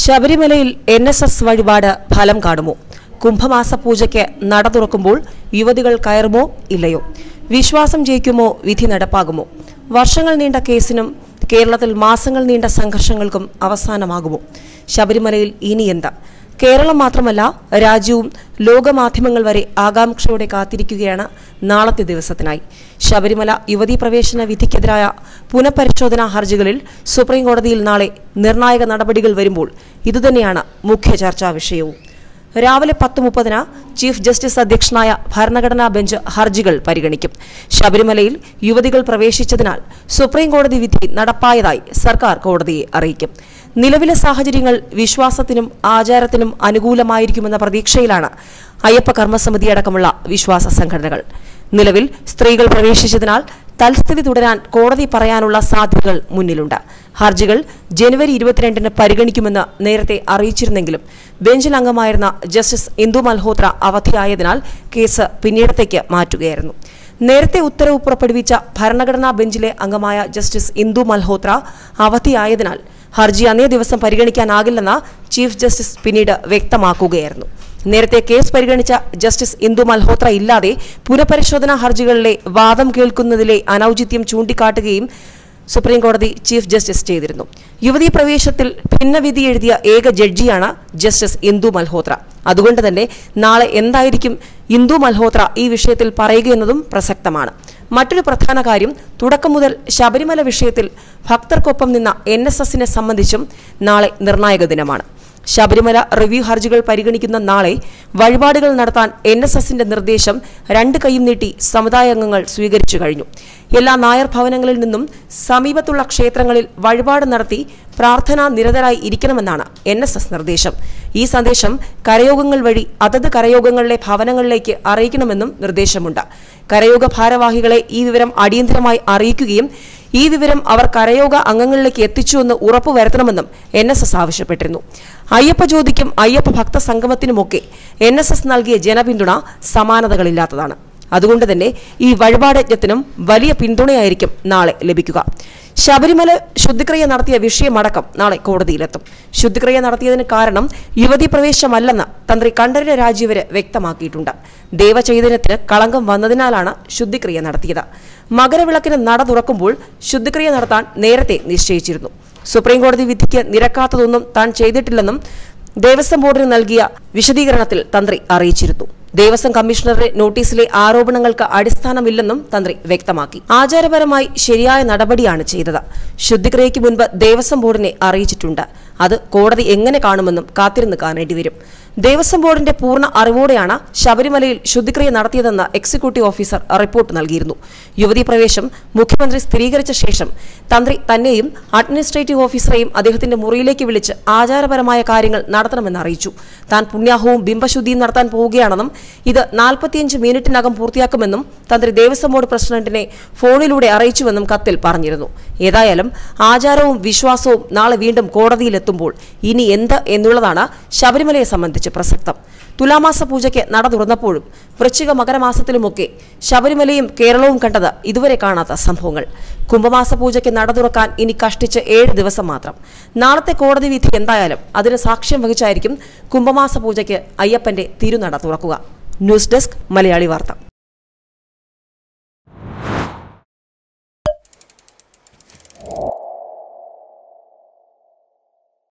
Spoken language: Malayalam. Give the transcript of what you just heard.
ശബരിമലയിൽ എൻ എസ് എസ് വഴിപാട് ഫലം കാണുമോ? കുംഭമാസ പൂജയ്ക്ക് നട തുറക്കുമ്പോൾ യുവതികൾ കയറുമോ ഇല്ലയോ? വിശ്വാസം ജയിക്കുമോ? വിധി നടപ്പാകുമോ? വർഷങ്ങൾ നീണ്ട കേസിനും കേരളത്തിൽ മാസങ്ങൾ നീണ്ട സംഘർഷങ്ങൾക്കും അവസാനമാകുമോ? ശബരിമലയിൽ ഇനി എന്താ? കേരളം മാത്രമല്ല രാജ്യവും ലോകമാധ്യമങ്ങൾ വരെ ആകാംക്ഷയോടെ കാത്തിരിക്കുകയാണ് നാളത്തെ ദിവസത്തിനായി. ശബരിമല യുവതീ പ്രവേശന വിധിക്കെതിരായ പുനഃപരിശോധനാ ഹർജികളിൽ സുപ്രീംകോടതിയിൽ നാളെ നിർണായക നടപടികൾ വരുമ്പോൾ ഇതുതന്നെയാണ് മുഖ്യ ചർച്ചാ വിഷയവും. രാവിലെ പത്ത് മുപ്പതിന് ചീഫ് ജസ്റ്റിസ് അധ്യക്ഷനായ ഭരണഘടനാ ബെഞ്ച് ഹർജികൾ പരിഗണിക്കും. ശബരിമലയിൽ യുവതികൾ പ്രവേശിച്ചതിനാൽ സുപ്രീം കോടതി വിധി നടപ്പായതായി സർക്കാർ കോടതിയെ അറിയിക്കും. നിലവിലെ സാഹചര്യങ്ങൾ വിശ്വാസത്തിനും ആചാരത്തിനും അനുകൂലമായിരിക്കുമെന്ന പ്രതീക്ഷയിലാണ് അയ്യപ്പ കർമ്മസമിതി അടക്കമുള്ള വിശ്വാസ സംഘടനകൾ. നിലവിൽ സ്ത്രീകൾ പ്രവേശിച്ചതിനാൽ തൽസ്ഥിതി തുടരാൻ കോടതി പറയാനുള്ള സാധ്യതകൾ മുന്നിലുണ്ട്. ഹർജികൾ ജനുവരി ഇരുപത്തിരണ്ടിന് പരിഗണിക്കുമെന്ന് നേരത്തെ അറിയിച്ചിരുന്നെങ്കിലും ബെഞ്ചിൽ അംഗമായിരുന്ന ജസ്റ്റിസ് ഇന്ദു മൽഹോത്ര അവധിയായതിനാൽ കേസ് പിന്നീടത്തേക്ക് മാറ്റുകയായിരുന്നു. നേരത്തെ ഉത്തരവ് പുറപ്പെടുവിച്ച ഭരണഘടനാ ബെഞ്ചിലെ അംഗമായ ജസ്റ്റിസ് ഇന്ദു മൽഹോത്ര അവധിയായതിനാൽ ഹർജി അന്നേ ദിവസം പരിഗണിക്കാനാകില്ലെന്ന് ചീഫ് ജസ്റ്റിസ് പിന്നീട് വ്യക്തമാക്കുകയായിരുന്നു. നേരത്തെ കേസ് പരിഗണിച്ച ജസ്റ്റിസ് ഇന്ദു മൽഹോത്ര ഇല്ലാതെ പുനഃപരിശോധനാ ഹർജികളിലെ വാദം കേൾക്കുന്നതിലെ അനൌചിത്യം ചൂണ്ടിക്കാട്ടുകയും സുപ്രീംകോടതി ചീഫ് ജസ്റ്റിസ് ചെയ്തിരുന്നു. യുവതി പ്രവേശത്തിൽ ഭിന്നവിധി എഴുതിയ ഏക ജഡ്ജിയാണ് ജസ്റ്റിസ് ഇന്ദു മൽഹോത്ര. അതുകൊണ്ട് തന്നെ നാളെ എന്തായിരിക്കും ഇന്ദു മൽഹോത്ര ഈ വിഷയത്തിൽ പറയുകയെന്നതും പ്രസക്തമാണ്. മറ്റൊരു പ്രധാന കാര്യം തുടക്കം മുതൽ ശബരിമല വിഷയത്തിൽ ഭക്തർക്കൊപ്പം നിന്ന എൻ എസ് എസിനെ സംബന്ധിച്ചും നാളെ നിർണായക ദിനമാണ്. ശബരിമല റിവ്യൂ ഹർജികൾ പരിഗണിക്കുന്ന നാളെ വഴിപാടുകൾ നടത്താൻ എൻ എസ് എസിന്റെ നിർദ്ദേശം രണ്ട് കൈയും നീട്ടി സമുദായ അംഗങ്ങൾ സ്വീകരിച്ചു കഴിഞ്ഞു. എല്ലാ നായർ ഭവനങ്ങളിൽ നിന്നും സമീപത്തുള്ള ക്ഷേത്രങ്ങളിൽ വഴിപാട് നടത്തി പ്രാർത്ഥനാ നിരതരായി ഇരിക്കണമെന്നാണ് എൻ എസ് എസ് നിർദ്ദേശം. ഈ സന്ദേശം കരയോഗങ്ങൾ വഴി അതത് കരയോഗങ്ങളിലെ ഭവനങ്ങളിലേക്ക് അറിയിക്കണമെന്നും നിർദ്ദേശമുണ്ട്. കരയോഗ ഭാരവാഹികളെ ഈ വിവരം അടിയന്തരമായി അറിയിക്കുകയും ഈ വിവരം അവർ കരയോഗ അംഗങ്ങളിലേക്ക് എത്തിച്ചുവെന്ന് ഉറപ്പുവരുത്തണമെന്നും എൻ എസ് എസ് ആവശ്യപ്പെട്ടിരുന്നു. അയ്യപ്പ ജ്യോതിക്കും അയ്യപ്പ ഭക്ത സംഗമത്തിനുമൊക്കെ എൻ എസ് എസ് നൽകിയ ജനപിന്തുണ സമാനതകളില്ലാത്തതാണ്. അതുകൊണ്ട് തന്നെ ഈ വഴിപാടയജ്ഞത്തിനും വലിയ പിന്തുണയായിരിക്കും നാളെ ലഭിക്കുക. ശബരിമല ശുദ്ധിക്രിയ നടത്തിയ വിഷയമടക്കം നാളെ കോടതിയിലെത്തും. ശുദ്ധിക്രിയ നടത്തിയതിന് കാരണം യുവതി പ്രവേശമല്ലെന്ന് തന്ത്രി കണ്ഠരര് രാജീവര് വ്യക്തമാക്കിയിട്ടുണ്ട്. ദേവചൈതന്യത്തിന് കളങ്കം വന്നതിനാലാണ് ശുദ്ധിക്രിയ നടത്തിയത്. മകരവിളക്കിന് നട തുറക്കുമ്പോൾ ശുദ്ധിക്രിയ നടത്താൻ നേരത്തെ നിശ്ചയിച്ചിരുന്നു. സുപ്രീംകോടതി വിധിക്ക് നിരക്കാത്തതൊന്നും താൻ ചെയ്തിട്ടില്ലെന്നും ദേവസ്വം ബോർഡിന് നൽകിയ വിശദീകരണത്തിൽ തന്ത്രി അറിയിച്ചിരുന്നു. ദേവസ്വം കമ്മീഷണറുടെ നോട്ടീസിലെ ആരോപണങ്ങൾക്ക് അടിസ്ഥാനമില്ലെന്നും തന്ത്രി വ്യക്തമാക്കി. ആചാരപരമായി ശരിയായ നടപടിയാണ് ചെയ്തത്. ശുദ്ധിക്രിയയ്ക്ക് മുൻപ് ദേവസ്വം ബോർഡിനെ അറിയിച്ചിട്ടുണ്ട്. അത് കോടതി എങ്ങനെ കാണുമെന്നും കാത്തിരുന്ന് കാണേണ്ടി വരും ദേവസ്വം ബോർഡിന്റെ പൂർണ അറിവോടെയാണ് ശബരിമലയിൽ ശുദ്ധിക്രിയ നടത്തിയതെന്ന് എക്സിക്യൂട്ടീവ് ഓഫീസർ റിപ്പോർട്ട് നൽകിയിരുന്നു. യുവതി പ്രവേശം മുഖ്യമന്ത്രി സ്ഥിരീകരിച്ച ശേഷം തന്ത്രി തന്നെയും അഡ്മിനിസ്ട്രേറ്റീവ് ഓഫീസറെയും അദ്ദേഹത്തിന്റെ മുറിയിലേക്ക് വിളിച്ച് ആചാരപരമായ കാര്യങ്ങൾ നടത്തണമെന്ന് അറിയിച്ചു. താൻ പുണ്യാഹവും ബിംബശുദ്ധിയും നടത്താൻ പോവുകയാണെന്നും ഇത് നാൽപ്പത്തിയഞ്ച് മിനിറ്റിനകം പൂർത്തിയാക്കുമെന്നും തന്ത്രി ദേവസ്വം ബോർഡ് പ്രസിഡന്റിനെ ഫോണിലൂടെ അറിയിച്ചുവെന്നും കത്തിൽ പറഞ്ഞിരുന്നു. ഏതായാലും ആചാരവും വിശ്വാസവും നാളെ വീണ്ടും കോടതിയിലെത്തുമ്പോൾ ഇനി എന്ത് എന്നുള്ളതാണ് ശബരിമലയെ സംബന്ധിച്ച് പ്രസക്തം. തുലാമാസ പൂജയ്ക്ക് നട തുറന്നപ്പോഴും വൃശ്ചിക മകരമാസത്തിലുമൊക്കെ ശബരിമലയും കേരളവും കണ്ടത് ഇതുവരെ കാണാത്ത സംഭവങ്ങൾ. കുംഭമാസ പൂജയ്ക്ക് നട തുറക്കാൻ ഇനി കഷ്ടിച്ച് ഏഴ് ദിവസം മാത്രം. നാളത്തെ കോടതി വിധി എന്തായാലും അതിന് സാക്ഷ്യം വഹിച്ചായിരിക്കും കുംഭമാസ പൂജയ്ക്ക് അയ്യപ്പന്റെ തിരുനട തുറക്കുക. ന്യൂസ് ഡെസ്ക് മലയാളി വാർത്ത.